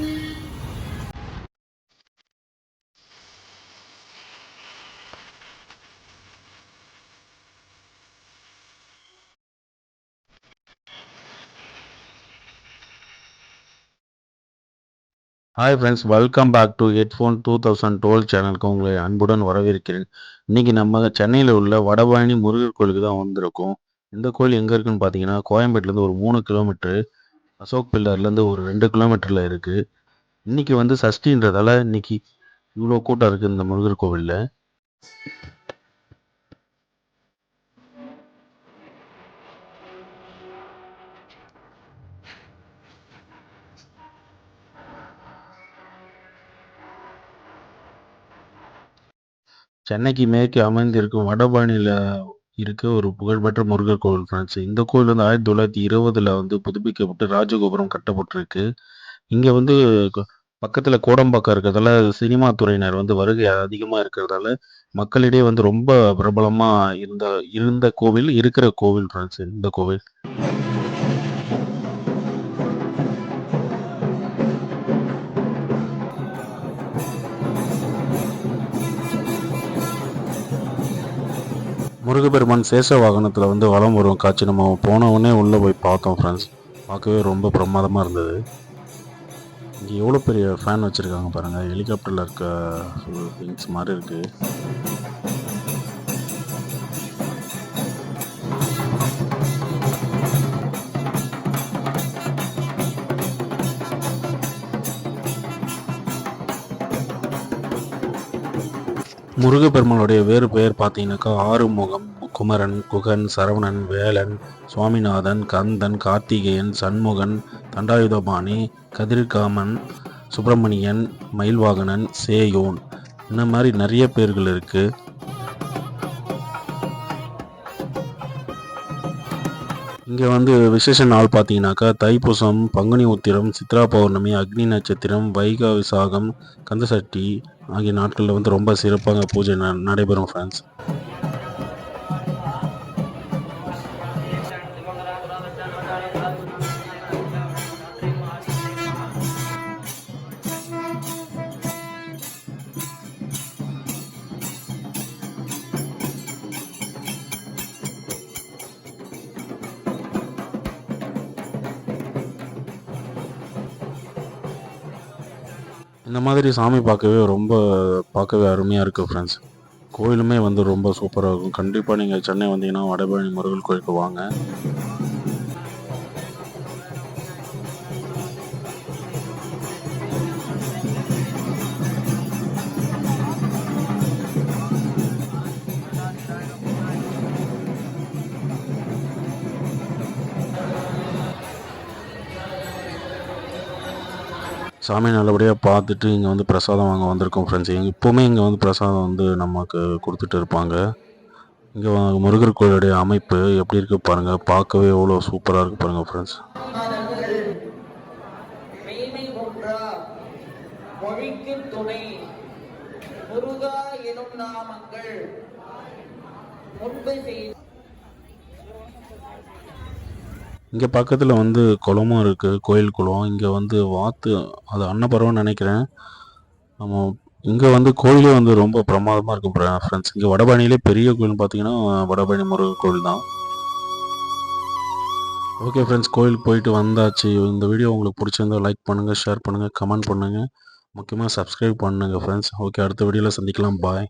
Hi friends welcome back to headphone two thousand twelve சேனலுக்கு உங்களை அன்புடன் வரவேற்கிறேன். இன்னைக்கு நம்ம சென்னையில் உள்ள வடபழனி முருகர் கோயிலுக்கு தான் வந்திருக்கோம். இந்த கோயில் எங்கே இருக்குன்னு பார்த்தீங்கன்னா கோயம்பேட்டிலேருந்து ஒரு மூணு கிலோமீட்டரு அசோக் பில்லர்லேருந்து ஒரு ரெண்டு கிலோமீட்டரில் இருக்குது இன்னைக்கு வந்து சஷ்டின்றதால இன்னைக்கு இவ்வளோ கூட்டம் இருக்குது இந்த முருகர் கோவிலில். சென்னைக்கு மேற்கே அமைந்திருக்கும் வடபழனியில் இருக்க. ஒரு புகழ்பெற்ற முருகர் கோவில் ஃப்ரெண்ட்ஸ் இந்த கோவில் வந்து ஆயிரத்தி தொள்ளாயிரத்தி இருபதில் வந்து புதுப்பிக்கப்பட்டு ராஜகோபுரம் கட்டப்பட்டிருக்கு. இங்கே வந்து பக்கத்தில் கோடம்பாக்கம் இருக்கிறதால சினிமா துறையினர் வந்து வருகை அதிகமாக இருக்கிறதால மக்களிடையே வந்து ரொம்ப பிரபலமாக இருந்த இருந்த கோவில் இருக்கிற கோவில் ஃப்ரெண்ட்ஸ் இந்த கோவில். முருகப்பெருமான் சேஷ வாகனத்தில் வந்து வலம் வரும் காட்சி நம்ம போனவுடனே உள்ளே போய் பார்த்தோம் ஃப்ரெண்ட்ஸ் பார்க்கவே ரொம்ப பிரமாதமாக இருந்தது. இங்கே எவ்வளோ பெரிய ஃபேன் வச்சுருக்காங்க பாருங்கள் ஹெலிகாப்டரில் இருக்க திங்ஸ் மாதிரி இருக்குது முருகப்பெருமானுடைய வேறு பெயர் பார்த்தீங்கன்னாக்கா ஆறுமுகம் குமரன் குகன் சரவணன் வேலன் சுவாமிநாதன் கந்தன் கார்த்திகேயன் சண்முகன் தண்டாயுதபாணி கதிர்காமன் சுப்பிரமணியன் மயில்வாகனன் சேயோன். இந்த மாதிரி நிறைய பேர்கள் இருக்குது இங்கே வந்து விசேஷ நாள் பார்த்தீங்கன்னாக்கா தைப்பூசம் பங்குனி உத்திரம் சித்ரா பௌர்ணமி அக்னி நட்சத்திரம் வைகா விசாகம் கந்தசட்டி ஆகிய நாட்களில் வந்து ரொம்ப சிறப்பாக பூஜை ந நடைபெறும் ஃப்ரெண்ட்ஸ் இந்த மாதிரி சாமி பார்க்கவே ரொம்ப பார்க்கவே அருமையாக இருக்குது ஃப்ரெண்ட்ஸ் கோயிலுமே வந்து ரொம்ப சூப்பராக இருக்கும். கண்டிப்பாக நீங்கள் சென்னை வந்தீங்கன்னா வடபழனி முருகன் கோயிலுக்கு வாங்க. சாமி நல்லபடியாக பார்த்துட்டு இங்கே வந்து பிரசாதம் வாங்க வந்திருக்கோம் ஃப்ரெண்ட்ஸ் இங்கே இப்போவுமே இங்கே வந்து பிரசாதம் வந்து நமக்கு கொடுத்துட்டு இருப்பாங்க. இங்கே முருகர் கோயிலுடைய அமைப்பு எப்படி இருக்கு பாருங்கள் பார்க்கவே எவ்வளோ சூப்பராக இருக்குது பாருங்கள் ஃப்ரெண்ட்ஸ் மொழிக்கு துணை. முருகா எனும் நாமங்கள். முன்பு செய் இங்கே பக்கத்தில் வந்து குளமும் இருக்குது கோயில் குளம். இங்கே வந்து வாத்து அது அன்னபறவைன்னு நினைக்கிறேன். நம்ம இங்கே வந்து கோயிலே வந்து ரொம்ப பிரமாதமாக இருக்கும் ஃப்ரெண்ட்ஸ் இங்கே வடபழனியிலே பெரிய கோயில்னு பார்த்தீங்கன்னா வடபழனி முருகன் கோயில் தான். ஓகே ஃப்ரெண்ட்ஸ் கோயிலுக்கு போயிட்டு வந்தாச்சு. இந்த வீடியோ உங்களுக்கு பிடிச்சிருந்தா லைக் பண்ணுங்கள் ஷேர் பண்ணுங்கள் கமெண்ட் பண்ணுங்கள் முக்கியமாக சப்ஸ்கிரைப் பண்ணுங்கள் ஃப்ரெண்ட்ஸ் ஓகே அடுத்த வீடியோவில் சந்திக்கலாம். பாய்